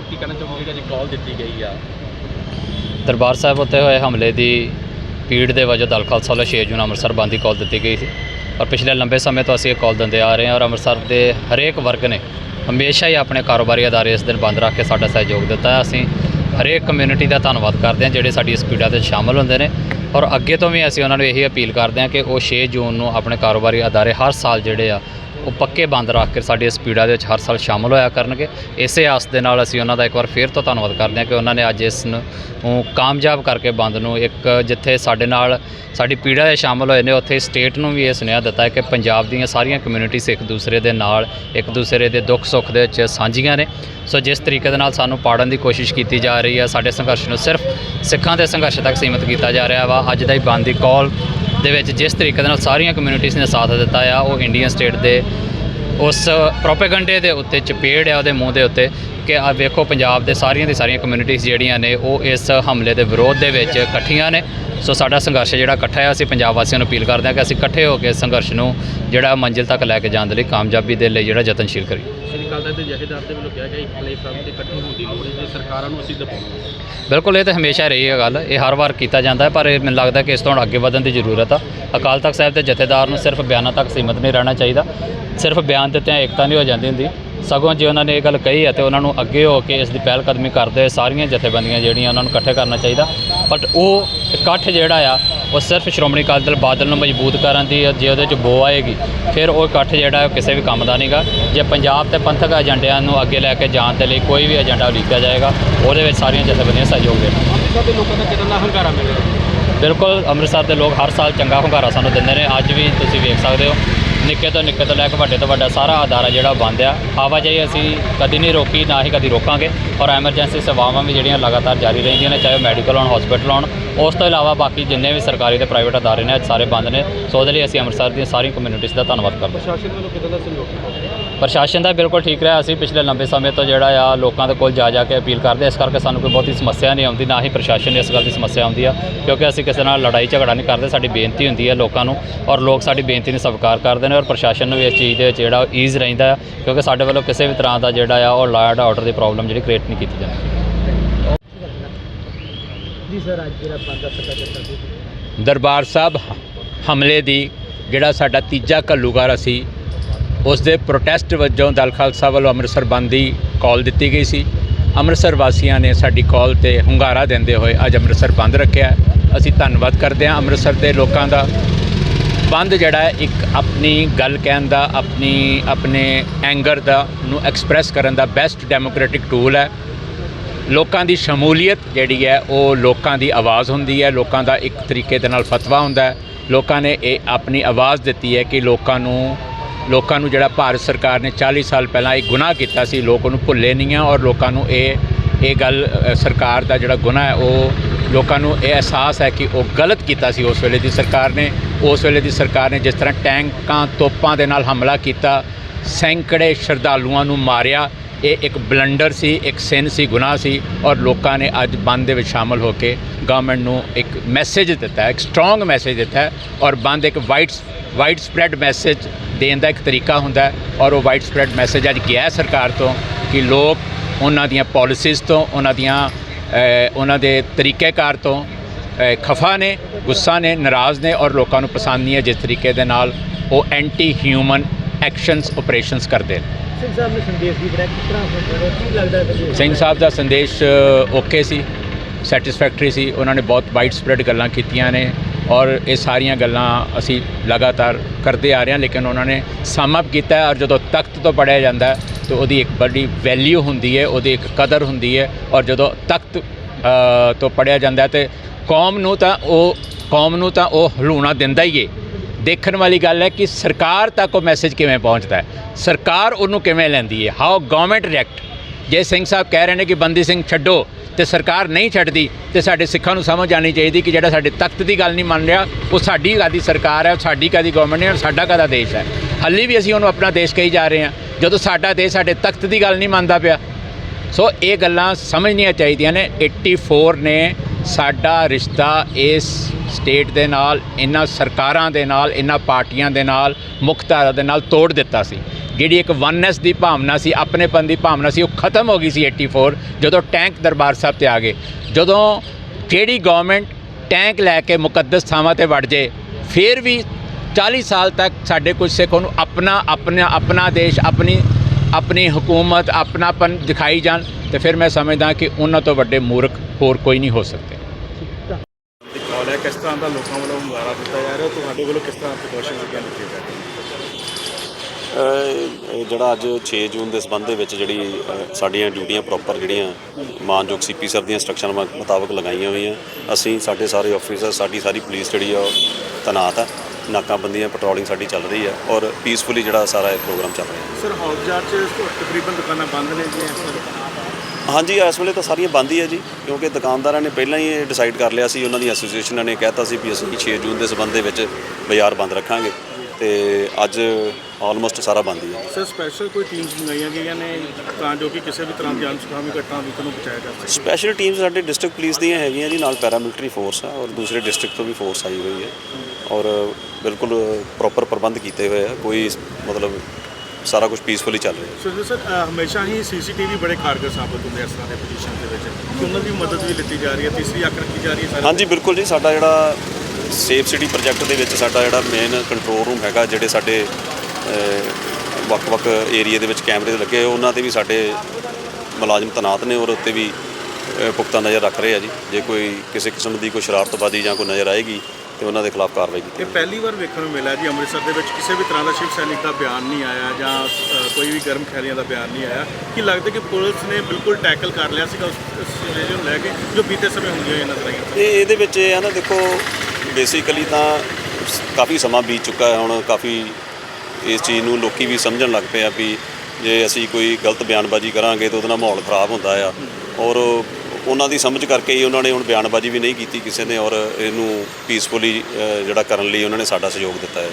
ਜਿਹੜੀ ਅੱਜ ਕਾਲ ਦਿੱਤੀ ਗਈ ਆ। ਦਰਬਾਰ ਸਾਹਿਬ ਉੱਤੇ ਹੋਏ ਹਮਲੇ ਦੀ ਪੀੜ ਦੇ ਵਜੋਂ ਦਲ ਖਾਲਸਾ ਵੱਲੋਂ 6 ਜੂਨ ਅੰਮ੍ਰਿਤਸਰ ਬੰਦ ਦੀ ਕਾਲ ਦਿੱਤੀ ਗਈ ਸੀ। ਔਰ ਪਿਛਲੇ ਲੰਬੇ ਸਮੇਂ ਤੋਂ ਅਸੀਂ ਇਹ ਕਾਲ ਦਿੰਦੇ ਆ ਰਹੇ ਹਾਂ ਔਰ ਅੰਮ੍ਰਿਤਸਰ ਦੇ ਹਰੇਕ ਵਰਗ ਨੇ ਹਮੇਸ਼ਾ ਹੀ ਆਪਣੇ ਕਾਰੋਬਾਰੀ ਅਦਾਰੇ ਇਸ ਦਿਨ ਬੰਦ ਰੱਖ ਕੇ ਸਾਡਾ ਸਹਿਯੋਗ ਦਿੱਤਾ ਹੈ। ਅਸੀਂ ਹਰੇਕ ਕਮਿਊਨਿਟੀ ਦਾ ਧੰਨਵਾਦ ਕਰਦੇ ਹਾਂ ਜਿਹੜੇ ਸਾਡੀ ਇਸ ਪੀੜਾ ਤੇ ਸ਼ਾਮਲ ਹੁੰਦੇ ਨੇ। ਔਰ ਅੱਗੇ ਤੋਂ ਵੀ ਅਸੀਂ ਉਹਨਾਂ ਨੂੰ ਇਹੀ ਅਪੀਲ ਕਰਦੇ ਹਾਂ ਕਿ ਉਹ 6 ਜੂਨ ਨੂੰ ਆਪਣੇ ਕਾਰੋਬਾਰੀ ਅਦਾਰੇ ਹਰ ਸਾਲ ਜਿਹੜੇ ਆ ਉਹ ਪੱਕੇ ਬੰਦ ਰੱਖ ਕੇ ਸਾਡੀ ਇਸ ਪੀੜਾ ਦੇ ਵਿੱਚ ਹਰ ਸਾਲ ਸ਼ਾਮਲ ਹੋਇਆ ਕਰਨਗੇ। ਇਸੇ ਆਸ ਦੇ ਨਾਲ ਅਸੀਂ ਉਹਨਾਂ ਦਾ ਇੱਕ ਵਾਰ ਫੇਰ ਤੋਂ ਧੰਨਵਾਦ ਕਰਦੇ ਹਾਂ ਕਿ ਉਹਨਾਂ ਨੇ ਅੱਜ ਇਸ ਨੂੰ ਕਾਮਯਾਬ ਕਰਕੇ ਬੰਦ ਨੂੰ ਇੱਕ ਜਿੱਥੇ ਸਾਡੇ ਨਾਲ ਸਾਡੀ ਪੀੜਾ ਦੇ ਸ਼ਾਮਲ ਹੋਏ ਨੇ, ਉੱਥੇ ਸਟੇਟ ਨੂੰ ਵੀ ਇਹ ਸੁਨੇਹਾ ਦਿੱਤਾ ਹੈ ਕਿ ਪੰਜਾਬ ਦੀਆਂ ਸਾਰੀਆਂ ਕਮਿਊਨਿਟੀਜ਼ ਇੱਕ ਦੂਸਰੇ ਦੇ ਨਾਲ, ਇੱਕ ਦੂਸਰੇ ਦੇ ਦੁੱਖ ਸੁੱਖ ਦੇ ਵਿੱਚ ਸਾਂਝੀਆਂ ਨੇ। ਸੋ ਜਿਸ ਤਰੀਕੇ ਦੇ ਨਾਲ ਸਾਨੂੰ ਪਾੜਨ ਦੀ ਕੋਸ਼ਿਸ਼ ਕੀਤੀ ਜਾ ਰਹੀ ਹੈ, ਸਾਡੇ ਸੰਘਰਸ਼ ਨੂੰ ਸਿਰਫ ਸਿੱਖਾਂ ਦੇ ਸੰਘਰਸ਼ ਤੱਕ ਸੀਮਿਤ ਕੀਤਾ ਜਾ ਰਿਹਾ ਵਾ। ਅੱਜ ਦਾ ਹੀ ਬੰਦ ਦੀ ਕਾਲ ਦੇ ਵਿੱਚ ਜਿਸ ਤਰੀਕੇ ਨਾਲ ਸਾਰੀਆਂ ਕਮਿਊਨਿਟੀਜ਼ ਨੇ ਸਾਥ ਦਿੱਤਾ ਆ, ਉਹ ਇੰਡੀਅਨ ਸਟੇਟ ਦੇ ਉਸ ਪ੍ਰੋਪੇਗੈਂਡੇ ਦੇ ਉੱਤੇ, ਚਪੇੜ ਆ, ਉਹਦੇ ਮੂੰਹ ਦੇ ਉੱਤੇ। ਕਿ ਆ ਵੇਖੋ ਪੰਜਾਬ ਦੇ ਸਾਰੀਆਂ ਦੀ ਸਾਰੀਆਂ ਕਮਿਊਨਿਟੀਜ਼ ਜਿਹੜੀਆਂ ਨੇ ਉਹ ਇਸ ਹਮਲੇ ਦੇ ਵਿਰੋਧ ਦੇ ਵਿੱਚ ਇਕੱਠੀਆਂ ਨੇ। ਸੋ ਸਾਡਾ ਸੰਘਰਸ਼ ਜਿਹੜਾ ਇਕੱਠਾ ਹੈ ਅਸੀਂ ਪੰਜਾਬ ਵਾਸੀਆਂ ਨੂੰ ਅਪੀਲ ਕਰਦੇ ਹਾਂ ਕਿ ਅਸੀਂ ਇਕੱਠੇ ਹੋ ਕੇ ਸੰਘਰਸ਼ ਨੂੰ ਜਿਹੜਾ ਮੰਜ਼ਿਲ ਤੱਕ ਲੈ ਕੇ ਜਾਣ ਦੇ ਲਈ ਕਾਮਯਾਬੀ ਦੇ ਲਈ ਜਿਹੜਾ ਯਤਨਸ਼ੀਲ ਕਰੀਏ। ਸ੍ਰੀ ਅਕਾਲ ਤਖਤ ਦੇ ਜਥੇਦਾਰ ਦੇ ਵੱਲੋਂ ਕਿਹਾ ਗਿਆ ਇੱਕ ਪਲੇਟਫਾਰਮ ਤੇ ਇਕੱਠੇ ਹੋਣ ਦੀ ਲੋੜ ਹੈ ਜੇ ਸਰਕਾਰਾਂ ਨੂੰ ਅਸੀਂ ਦਬਾਉਣਾ ਬਿਲਕੁਲ ਇਹ ਤਾਂ ਹਮੇਸ਼ਾ ਰਹੀ ਹੈ ਗੱਲ। ਇਹ ਹਰ ਵਾਰ ਕੀਤਾ ਜਾਂਦਾ ਹੈ ਪਰ ਇਹ ਮੈਨੂੰ ਲੱਗਦਾ ਕਿ ਇਸ ਤੋਂ ਅੱਗੇ ਵਧਣ ਦੀ ਜ਼ਰੂਰਤ ਆ। ਅਕਾਲ ਤਖਤ ਸਾਹਿਬ ਦੇ ਜਥੇਦਾਰ ਨੂੰ ਸਿਰਫ ਬਿਆਨਾਂ ਤੱਕ ਸੀਮਤ ਨਹੀਂ ਰਹਿਣਾ ਚਾਹੀਦਾ। ਸਿਰਫ ਬਿਆਨ ਦਿੱਤਿਆਂ ਏਕਤਾ ਨਹੀਂ ਹੋ ਜਾਂਦੀ ਹੁੰਦੀ। ਸਗੋਂ ਜੇ ਉਹਨਾਂ ਨੇ ਇਹ ਗੱਲ ਕਹੀ ਹੈ ਤੇ ਉਹਨਾਂ ਨੂੰ ਅੱਗੇ ਹੋ ਕੇ ਇਸ ਦੀ ਪਹਿਲ ਕਦਮੀ ਕਰਦੇ ਹੋਏ ਸਾਰੀਆਂ ਜਥੇਬੰਦੀਆਂ ਜਿਹੜੀਆਂ ਉਹਨਾਂ ਨੂੰ ਇਕੱਠੇ ਕਰਨਾ ਚਾਹੀਦਾ। ਬਟ ਉਹ ਇਕੱਠ ਜਿਹੜਾ ਆ ਉਹ ਸਿਰਫ ਸ਼੍ਰੋਮਣੀ ਅਕਾਲੀ ਦਲ ਬਾਦਲ ਨੂੰ ਮਜ਼ਬੂਤ ਕਰਨ ਦੀ। ਜੇ ਉਹਦੇ 'ਚ ਬੋ ਆਏਗੀ ਫਿਰ ਉਹ ਇਕੱਠ ਜਿਹੜਾ ਉਹ ਕਿਸੇ ਵੀ ਕੰਮ ਦਾ ਨਹੀਂਗਾ ਜੇ ਪੰਜਾਬ ਤੇ ਪੰਥਕ ਏਜੰਡਿਆਂ ਨੂੰ ਅੱਗੇ ਲੈ ਕੇ ਜਾਣ ਦੇ ਲਈ ਕੋਈ ਵੀ ਏਜੰਡਾ ਉਲੀਕਿਆ ਜਾਏਗਾ ਉਹਦੇ ਵਿੱਚ ਸਾਰੀਆਂ ਜਥੇਬੰਦੀਆਂ ਸਹਿਯੋਗ ਦੇਣ। ਅੰਮ੍ਰਿਤਸਰ ਦੇ ਲੋਕਾਂ ਦਾ ਦਾ ਹੰਗਾਰਾ ਮਿਲ ਰਿਹਾ ਬਿਲਕੁਲ ਅੰਮ੍ਰਿਤਸਰ ਦੇ ਲੋਕ ਹਰ ਸਾਲ ਚੰਗਾ ਹੁੰਗਾਰਾ ਸਾਨੂੰ ਦਿੰਦੇ ਨੇ। ਅੱਜ ਵੀ ਤੁਸੀਂ ਵੇਖ ਸਕਦੇ ਹੋ ਨਿੱਕੇ ਤੋਂ ਨਿੱਕੇ ਤੋਂ ਲੈ ਕੇ ਵੱਡੇ ਤੋਂ ਵੱਡਾ ਸਾਰਾ ਅਦਾਰਾ ਜਿਹੜਾ ਬੰਦ ਆ। ਆਵਾਜਾਈ ਅਸੀਂ ਕਦੀ ਨਹੀਂ ਰੋਕੀ, ਨਾ ਹੀ ਕਦੀ ਰੋਕਾਂਗੇ। ਔਰ ਐਮਰਜੈਂਸੀ ਸੇਵਾਵਾਂ ਵੀ ਜਿਹੜੀਆਂ ਲਗਾਤਾਰ ਜਾਰੀ ਰਹਿੰਦੀਆਂ ਨੇ, ਚਾਹੇ ਉਹ ਮੈਡੀਕਲ ਹੋਣ ਹਸਪੀਟਲ ਹੋਣ। ਉਸ ਤੋਂ ਇਲਾਵਾ ਬਾਕੀ ਜਿੰਨੇ ਵੀ ਸਰਕਾਰੀ ਤੇ ਪ੍ਰਾਈਵੇਟ ਅਦਾਰੇ ਨੇ, ਅੱਜ ਸਾਰੇ ਬੰਦ ਨੇ। ਸੋ ਉਹਦੇ ਲਈ ਅਸੀਂ ਅੰਮ੍ਰਿਤਸਰ ਦੀਆਂ ਸਾਰੀਆਂ ਕਮਿਊਨਿਟੀਜ਼ ਦਾ ਧੰਨਵਾਦ ਕਰਦੇ ਹਾਂ। ਪ੍ਰਸ਼ਾਸਨ ਵੱਲੋਂ ਕਿਦਾਂ ਦਾ ਸਹਿਯੋਗ? ਪ੍ਰਸ਼ਾਸਨ ਦਾ ਬਿਲਕੁਲ ਠੀਕ ਰਿਹਾ। ਅਸੀਂ ਪਿਛਲੇ ਲੰਬੇ ਸਮੇਂ ਤੋਂ ਜਿਹੜਾ ਆ ਲੋਕਾਂ ਦੇ ਕੋਲ ਜਾ ਜਾ ਕੇ ਅਪੀਲ ਕਰਦੇ। ਇਸ ਕਰਕੇ ਸਾਨੂੰ ਕੋਈ ਬਹੁਤੀ ਸਮੱਸਿਆ ਨਹੀਂ ਆਉਂਦੀ ਨਾ ਹੀ ਪ੍ਰਸ਼ਾਸਨ ਨੂੰ ਇਸ ਗੱਲ ਦੀ ਸਮੱਸਿਆ ਆਉਂਦੀ ਆ ਕਿਉਂਕਿ ਅਸੀਂ ਕਿਸੇ ਨਾਲ ਲੜਾਈ ਝਗੜਾ ਨਹੀਂ ਕਰਦੇ। ਸਾਡੀ ਬੇਨਤੀ ਹੁੰਦੀ ਹੈ ਲੋਕਾਂ ਨੂੰ ਔਰ ਲੋਕ ਸਾਡੀ ਬੇਨਤੀ ਨੂੰ ਸਵੀਕਾਰ ਕਰਦੇ ਨੇ ਔਰ ਪ੍ਰਸ਼ਾਸਨ ਨੂੰ ਵੀ ਇਸ ਚੀਜ਼ ਦੇ ਵਿੱਚ ਜਿਹੜਾ ਈਜ਼ ਰਹਿੰਦਾ ਆ ਕਿਉਂਕਿ ਸਾਡੇ ਵੱਲੋਂ ਕਿਸੇ ਵੀ ਤਰ੍ਹਾਂ ਦਾ ਜਿਹੜਾ ਆ ਉਹ ਲਾਅ ਐਂਡ ਆਰਡਰ ਦੀ ਪ੍ਰੋਬਲਮ ਜਿਹੜੀ ਕ੍ਰੀਏਟ ਨਹੀਂ ਕੀਤੀ ਜਾਂਦੀ। ਜੀ ਸਰ ਅੱਜ ਜਿਹੜਾ ਬੰਦ ਦਾ ਸੱਦਾ ਚੱਲਦਾ ਸੀ। ਦਰਬਾਰ ਸਾਹਿਬ ਹਮਲੇ ਦੀ ਜਿਹੜਾ ਸਾਡਾ ਤੀਜਾ ਘੱਲੂਘਾਰਾ ਸੀ ਉਸ ਦੇ ਪ੍ਰੋਟੈਸਟ ਵਜੋਂ ਦਲ ਖਾਲਸਾ ਵੱਲੋਂ ਅੰਮ੍ਰਿਤਸਰ ਬੰਦ ਦੀ ਕਾਲ ਦਿੱਤੀ ਗਈ ਸੀ। ਅੰਮ੍ਰਿਤਸਰ ਵਾਸੀਆਂ ਨੇ ਸਾਡੀ ਕਾਲ ਤੇ ਹੁੰਗਾਰਾ ਦਿੰਦੇ ਹੋਏ ਅੱਜ ਅੰਮ੍ਰਿਤਸਰ ਬੰਦ ਰੱਖਿਆ ਅਸੀਂ ਧੰਨਵਾਦ ਕਰਦੇ ਹਾਂ ਅੰਮ੍ਰਿਤਸਰ ਦੇ ਲੋਕਾਂ ਦਾ। ਬੰਦ ਜਿਹੜਾ ਇੱਕ ਆਪਣੀ ਗੱਲ ਕਹਿਣ ਦਾ, ਆਪਣੀ, ਆਪਣੇ ਐਂਗਰ ਦਾ, ਨੂੰ ਐਕਸਪ੍ਰੈਸ ਕਰਨ ਦਾ ਬੈਸਟ ਡੈਮੋਕ੍ਰੈਟਿਕ ਟੂਲ ਹੈ। ਲੋਕਾਂ ਦੀ ਸ਼ਮੂਲੀਅਤ ਜਿਹੜੀ ਹੈ, ਉਹ ਲੋਕਾਂ ਦੀ ਆਵਾਜ਼ ਹੁੰਦੀ ਹੈ, ਲੋਕਾਂ ਦਾ ਇੱਕ ਤਰੀਕੇ ਦੇ ਨਾਲ ਫਤਵਾ ਹੁੰਦਾ ਹੈ। ਲੋਕਾਂ ਨੇ ਇਹ ਆਪਣੀ ਆਵਾਜ਼ ਦਿੱਤੀ ਹੈ ਕਿ ਲੋਕਾਂ ਨੂੰ ਲੋਕਾਂ ਨੂੰ ਜਿਹੜਾ ਭਾਰਤ ਸਰਕਾਰ ਨੇ 40 ਸਾਲ ਪਹਿਲਾਂ ਇੱਕ ਗੁਨਾਹ ਕੀਤਾ ਸੀ, ਲੋਕ ਉਹਨੂੰ ਭੁੱਲੇ ਨਹੀਂ ਆ ਔਰ ਲੋਕਾਂ ਨੂੰ ਇਹ ਇਹ ਗੱਲ ਸਰਕਾਰ ਦਾ ਜਿਹੜਾ ਗੁਨਾਹ ਹੈ, ਉਹ ਲੋਕਾਂ ਨੂੰ ਇਹ ਅਹਿਸਾਸ ਹੈ ਕਿ ਉਹ ਗਲਤ ਕੀਤਾ ਸੀ ਉਸ ਵੇਲੇ ਦੀ ਸਰਕਾਰ ਨੇ। ਉਸ ਵੇਲੇ ਦੀ ਸਰਕਾਰ ਨੇ ਜਿਸ ਤਰ੍ਹਾਂ ਟੈਂਕਾਂ, ਤੋਪਾਂ ਦੇ ਨਾਲ ਹਮਲਾ ਕੀਤਾ, ਸੈਂਕੜੇ ਸ਼ਰਧਾਲੂਆਂ ਨੂੰ ਮਾਰਿਆ ਇਹ ਇੱਕ ਬਲੰਡਰ ਸੀ, ਇੱਕ ਸਿਨ ਸੀ, ਗੁਨਾਹ ਸੀ ਔਰ ਲੋਕਾਂ ਨੇ ਅੱਜ ਬੰਦ ਦੇ ਵਿੱਚ ਸ਼ਾਮਲ ਹੋ ਕੇ ਗਵਰਨਮੈਂਟ ਨੂੰ ਇੱਕ ਮੈਸੇਜ ਦਿੱਤਾ ਇੱਕ ਸਟਰੋਂਗ ਮੈਸੇਜ ਦਿੱਤਾ ਔਰ ਬੰਦ ਇੱਕ ਵਾਈਡ ਵਾਈਡ ਸਪਰੈਡ ਮੈਸੇਜ ਦੇਣ ਦਾ ਇੱਕ ਤਰੀਕਾ ਹੁੰਦਾ ਔਰ ਉਹ ਵਾਈਡ ਸਪਰੈਡ ਮੈਸੇਜ ਅੱਜ ਗਿਆ ਸਰਕਾਰ ਤੋਂ ਕਿ ਲੋਕ ਉਹਨਾਂ ਦੀਆਂ ਪਾਲਿਸੀਜ਼ ਤੋਂ, ਉਹਨਾਂ ਦੀਆਂ ਉਹਨਾਂ ਦੇ ਤਰੀਕੇਕਾਰ ਤੋਂ ਖਫਾ ਨੇ, ਗੁੱਸਾ ਨੇ, ਨਾਰਾਜ਼ ਨੇ ਔਰ ਲੋਕਾਂ ਨੂੰ ਪਸੰਦ ਨਹੀਂ ਹੈ ਜਿਸ ਤਰੀਕੇ ਦੇ ਨਾਲ ਉਹ ਐਂਟੀ ਹਿਊਮਨ ਐਕਸ਼ਨਸ ਆਪਰੇਸ਼ਨਸ ਕਰਦੇ ਨੇ। ਸਿੰਘ ਸਾਹਿਬ ਨੇ ਸੰਦੇਸ਼ ਵੀ ਦਿੱਤਾ ਕਿਸ ਤਰ੍ਹਾਂ ਹੋਣਾ ਕੀ ਲੱਗਦਾ ਹੈ ਸਿੰਘ ਸਾਹਿਬ ਦਾ ਸੰਦੇਸ਼ ਓਕੇ ਸੀ ਸੈਟੀਸਫੈਕਟਰੀ ਸੀ, ਉਹਨਾਂ ਨੇ ਬਹੁਤ ਵਾਈਡ ਸਪਰੈਡ ਗੱਲਾਂ ਕੀਤੀਆਂ ਨੇ ਔਰ ਇਹ ਸਾਰੀਆਂ ਗੱਲਾਂ ਅਸੀਂ ਲਗਾਤਾਰ ਕਰਦੇ ਆ ਰਹੇ ਹਾਂ, ਲੇਕਿਨ ਉਹਨਾਂ ਨੇ ਸਮ ਅਪ ਕੀਤਾ ਔਰ ਜਦੋਂ ਤਖਤ ਤੋਂ ਪੜਿਆ ਜਾਂਦਾ ਹੈ, ਤਾਂ ਉਹਦੀ ਇੱਕ ਬੜੀ ਵੈਲਿਊ ਹੁੰਦੀ ਹੈ, ਉਹਦੀ ਇੱਕ ਕਦਰ ਹੁੰਦੀ ਹੈ ਔਰ ਜਦੋਂ ਤਖਤ ਤੋਂ ਪੜਿਆ ਜਾਂਦਾ ਹੈ, ਤੇ ਕੌਮ ਨੂੰ ਤਾਂ ਉਹ, ਕੌਮ ਨੂੰ ਤਾਂ ਉਹ ਹਲੂਣਾ ਦਿੰਦਾ ਹੀ ਏ ਦੇਖਣ ਵਾਲੀ ਗੱਲ ਹੈ ਕਿ ਸਰਕਾਰ ਤੱਕ ਉਹ ਮੈਸੇਜ ਕਿਵੇਂ ਪਹੁੰਚਦਾ ਹੈ? ਸਰਕਾਰ ਉਹਨੂੰ ਕਿਵੇਂ ਲੈਂਦੀ ਹੈ? ਹਾਊ ਗਵਰਨਮੈਂਟ ਰਿਐਕਟ ਜੇ ਸਿੰਘ ਸਾਹਿਬ ਕਹਿ ਰਹੇ ਨੇ ਕਿ ਬੰਦੀ ਸਿੰਘ ਛੱਡੋ ਤੇ ਸਰਕਾਰ ਨਹੀਂ ਛੱਡਦੀ, ਤੇ ਸਾਡੇ ਸਿੱਖਾਂ ਨੂੰ ਸਮਝ ਆਣੀ ਚਾਹੀਦੀ ਕਿ ਜਿਹੜਾ ਸਾਡੇ ਤਖਤ ਦੀ ਗੱਲ ਨਹੀਂ ਮੰਨ ਰਿਹਾ, ਉਹ ਸਾਡੀ ਕਾਦੀ ਸਰਕਾਰ ਹੈ, ਉਹ ਸਾਡੀ ਕਾਦੀ ਗਵਰਨਮੈਂਟ ਹੈ ਔਰ ਸਾਡਾ ਕਾਦਾ ਦੇਸ਼ ਹੈ? ਹਾਲੇ ਵੀ ਅਸੀਂ ਉਹਨੂੰ ਆਪਣਾ ਦੇਸ਼ ਕਹੀ ਜਾ ਰਹੇ ਹਾਂ। ਜਦੋਂ ਸਾਡਾ ਦੇਸ਼ ਸਾਡੇ ਤਖਤ ਦੀ ਗੱਲ ਨਹੀਂ ਮੰਨਦਾ ਪਿਆ, ਸੋ ਇਹ ਗੱਲਾਂ ਸਮਝਣੀਆਂ ਚਾਹੀਦੀਆਂ ਨੇ। 84 ਨੇ ਸਾਡਾ ਰਿਸ਼ਤਾ ਇਸ ਸਟੇਟ ਦੇ ਨਾਲ, ਇਹਨਾਂ ਸਰਕਾਰਾਂ ਦੇ ਨਾਲ, ਇਹਨਾਂ ਪਾਰਟੀਆਂ ਦੇ ਨਾਲ, ਮੁੱਖ ਧਾਰਾ ਦੇ ਨਾਲ ਤੋੜ ਦਿੱਤਾ ਸੀ। ਜਿਹੜੀ ਇੱਕ ਵਨਨੈਸ ਦੀ ਭਾਵਨਾ ਸੀ, ਆਪਣੇਪਨ ਦੀ ਭਾਵਨਾ ਸੀ, ਉਹ ਖਤਮ ਹੋ ਗਈ ਸੀ 84 ਜਦੋਂ ਟੈਂਕ ਦਰਬਾਰ ਸਾਹਿਬ ਤੇ ਆ ਗਏ। ਜਦੋਂ ਕਿਹੜੀ ਗਵਰਨਮੈਂਟ ਟੈਂਕ ਲੈ ਕੇ ਮੁਕੱਦਸ ਥਾਵਾਂ ਤੇ ਵੜ ਜੇ, ਫਿਰ ਵੀ 40 ਸਾਲ ਤੱਕ ਸਾਡੇ ਕੁਝ ਸਿੱਖ ਨੂੰ ਆਪਣਾ ਆਪਣਾ ਆਪਣਾ ਦੇਸ਼, ਆਪਣੀ ਆਪਣੀ ਹਕੂਮਤ, ਆਪਣਾਪਨ ਦਿਖਾਈ ਜਾਣ, ਤੇ ਫਿਰ ਮੈਂ ਸਮਝਦਾ ਕਿ ਉਹਨਾਂ ਤੋਂ ਵੱਡੇ ਮੂਰਖ ਹੋਰ ਕੋਈ ਨਹੀਂ ਹੋ ਸਕਦੇ। ਕਿਸ ਤਰ੍ਹਾਂ ਦਾ ਲੋਕਾਂ ਵੱਲੋਂ ਹੁੰਗਾਰਾ ਦਿੱਤਾ ਜਾ ਰਿਹਾ ਤੁਹਾਡੇ ਵੱਲੋਂ ਕਿਸ ਤਰ੍ਹਾਂ ਪ੍ਰੀਕਾਸ਼ਨ ਲਿਖੇ ਜਾ ਰਹੇ ਜਿਹੜਾ ਅੱਜ 6 ਜੂਨ ਦੇ ਸੰਬੰਧ ਦੇ ਵਿੱਚ ਜਿਹੜੀ ਸਾਡੀਆਂ ਡਿਊਟੀਆਂ ਪ੍ਰੋਪਰ ਜਿਹੜੀਆਂ ਮਾਨਯੋਗ ਸੀਪੀ ਸਰ ਦੀਆਂ ਇੰਸਟਰਕਸ਼ਨ ਮੁਤਾਬਕ ਲਗਾਈਆਂ ਹੋਈਆਂ। ਅਸੀਂ ਸਾਡੇ ਸਾਰੇ ਆਫੀਸਰ ਸਾਡੀ ਸਾਰੀ ਪੁਲਿਸ ਜਿਹੜੀ ਆ ਤੈਨਾਤ ਆ। ਨਾਕਾਬੰਦੀਆਂ ਪੈਟਰੋਲਿੰਗ ਸਾਡੀ ਚੱਲ ਰਹੀ ਆ ਔਰ ਪੀਸਫੁਲੀ ਜਿਹੜਾ ਸਾਰਾ ਇਹ ਪ੍ਰੋਗਰਾਮ ਚੱਲ ਰਿਹਾ। ਸਰ ਹੌਲਜਾਰ ਚ ਤਕਰੀਬਨ ਦੁਕਾਨਾਂ ਬੰਦ ਨੇ ਜੀ ਇਸ ਹਾਂਜੀ ਇਸ ਵੇਲੇ ਤਾਂ ਸਾਰੀਆਂ ਬੰਦ ਹੀ ਆ ਜੀ ਕਿਉਂਕਿ ਦੁਕਾਨਦਾਰਾਂ ਨੇ ਪਹਿਲਾਂ ਹੀ ਡਿਸਾਈਡ ਕਰ ਲਿਆ ਸੀ ਉਹਨਾਂ ਦੀ ਐਸੋਸੀਏਸ਼ਨਾਂ ਨੇ ਕਹਿਤਾ ਸੀ ਵੀ ਅਸੀਂ 6 ਜੂਨ ਦੇ ਸੰਬੰਧ ਦੇ ਵਿੱਚ ਬਾਜ਼ਾਰ ਬੰਦ ਰੱਖਾਂਗੇ ਤੇ ਅੱਜ ਆਲਮੋਸਟ ਸਾਰਾ ਬੰਦ ਹੀ ਆ। ਸਰ ਸਪੈਸ਼ਲ ਕੋਈ ਟੀਮਸ ਮੰਗਾਈਆਂ ਗਈਆਂ ਨੇ ਤਾਂ ਜੋ ਕਿ ਕਿਸੇ ਵੀ ਤਰ੍ਹਾਂ ਦੀ ਅਨਸੁਖਾਵੀ ਘਟਨਾ ਦੀ ਨੂੰ ਬਚਾਇਆ ਜਾ ਸਕੇ? ਸਪੈਸ਼ਲ ਟੀਮਸ ਸਾਡੇ ਡਿਸਟ੍ਰਿਕਟ ਪੁਲਿਸ ਦੀਆਂ ਹੈਗੀਆਂ ਜੀ ਨਾਲ ਪੈਰਾਮਿਲਟਰੀ ਫੋਰਸ ਆ ਔਰ ਦੂਸਰੇ ਡਿਸਟ੍ਰਿਕਟ ਤੋਂ ਵੀ ਫੋਰਸ ਆਈ ਹੋਈ ਹੈ ਔਰ ਬਿਲਕੁਲ ਪ੍ਰੋਪਰ ਪ੍ਰਬੰਧ ਕੀਤੇ ਹੋਏ ਆ ਕੋਈ ਮਤਲਬ ਸਾਰਾ ਕੁਝ ਪੀਸਫੁਲੀ ਚੱਲ ਰਿਹਾ। ਸੋ ਜੀ ਸਰ ਹਮੇਸ਼ਾ ਹੀ ਸੀਸੀਟੀਵੀ ਬੜੇ ਕਾਰਗਰ ਸਾਬਤ ਹੁੰਦੇ ਇਸ ਤਰ੍ਹਾਂ ਦੇ ਪੋਜੀਸ਼ਨ ਦੇ ਵਿੱਚ। ਕਿ ਉਹਨਾਂ ਦੀ ਮਦਦ ਵੀ ਲਿੱਤੀ ਜਾ ਰਹੀ ਹੈ ਤੀਸਰੀ ਅੱਖ ਰੱਖੀ ਜਾ ਰਹੀ ਹੈ ਸਾਰੇ ਹਾਂਜੀ ਬਿਲਕੁਲ ਜੀ ਸਾਡਾ ਜਿਹੜਾ ਸੇਫ ਸਿਟੀ ਪ੍ਰੋਜੈਕਟ ਦੇ ਵਿੱਚ ਸਾਡਾ ਜਿਹੜਾ ਮੇਨ ਕੰਟਰੋਲ ਰੂਮ ਹੈਗਾ ਜਿਹੜੇ ਸਾਡੇ ਵੱਖ-ਵੱਖ ਏਰੀਆ ਦੇ ਵਿੱਚ ਕੈਮਰੇ ਲੱਗੇ ਹੋਏ ਉਹਨਾਂ ਤੇ ਵੀ ਸਾਡੇ ਮੁਲਾਜ਼ਮ ਤੈਨਾਤ ਨੇ ਔਰ ਉੱਤੇ ਵੀ ਪੁਖਤਾ ਨਜ਼ਰ ਰੱਖ ਰਹੇ ਆ ਜੀ। ਜੇ ਕੋਈ ਕਿਸੇ ਕਿਸਮ ਦੀ ਕੋਈ ਸ਼ਰਾਰਤਬਾਜ਼ੀ ਜਾਂ ਕੋਈ ਨਜ਼ਰ ਆਏਗੀ ਤੇ ਉਹਨਾਂ ਦੇ ਖਿਲਾਫ ਕਾਰਵਾਈ ਕੀਤੀ ਇਹ ਪਹਿਲੀ ਵਾਰ ਵੇਖਣ ਨੂੰ ਮਿਲਿਆ ਜੀ ਅੰਮ੍ਰਿਤਸਰ ਦੇ ਵਿੱਚ ਕਿਸੇ ਵੀ ਤਰ੍ਹਾਂ ਦਾ ਸ਼ਿਵ ਸੈਨਿਕ ਦਾ ਬਿਆਨ ਨਹੀਂ ਆਇਆ ਜਾਂ ਅ, ਕੋਈ ਵੀ ਗਰਮ ਖਿਆਲੀਆਂ ਦਾ ਬਿਆਨ ਨਹੀਂ ਆਇਆ। ਕਿ ਲੱਗਦਾ ਕਿ ਪੁਲਿਸ ਨੇ ਬਿਲਕੁਲ ਟੈਕਲ ਕਰ ਲਿਆ ਸੀਗਾ ਉਸ ਸਿਚੁਏਸ਼ਨ ਨੂੰ ਲੈ ਕੇ ਜੋ ਬੀਤੇ ਸਮੇਂ ਹੁੰਦੀਆਂ ਹੋਈਆਂ ਨਜ਼ਰ ਆਈਆਂ? ਇਹ ਇਹਦੇ ਵਿੱਚ ਇਹ ਆ ਨਾ ਦੇਖੋ ਬੇਸਿਕਲੀ ਤਾਂ ਸ- ਕਾਫੀ ਸਮਾਂ ਬੀਤ ਚੁੱਕਾ ਹੈ ਹੁਣ ਕਾਫੀ ਇਸ ਚੀਜ਼ ਨੂੰ ਲੋਕੀ ਵੀ ਸਮਝਣ ਲੱਗ ਪਏ ਆ ਵੀ ਜੇ ਅਸੀਂ ਕੋਈ ਗਲਤ ਬਿਆਨਬਾਜ਼ੀ ਕਰਾਂਗੇ ਤਾਂ ਉਹਦੇ ਨਾਲ ਮਾਹੌਲ ਖਰਾਬ ਹੁੰਦਾ ਆ। ਔਰ ਉਹਨਾਂ ਦੀ ਸਮਝ ਕਰਕੇ ਹੀ ਉਹਨਾਂ ਨੇ ਹੁਣ ਬਿਆਨਬਾਜ਼ੀ ਵੀ ਨਹੀਂ ਕੀਤੀ ਕਿਸੇ ਨੇ ਔਰ ਇਹਨੂੰ ਪੀਸਫੁਲੀ ਜਿਹੜਾ ਕਰਨ ਲਈ ਉਹਨਾਂ ਨੇ ਸਾਡਾ ਸਹਿਯੋਗ ਦਿੱਤਾ ਹੈ।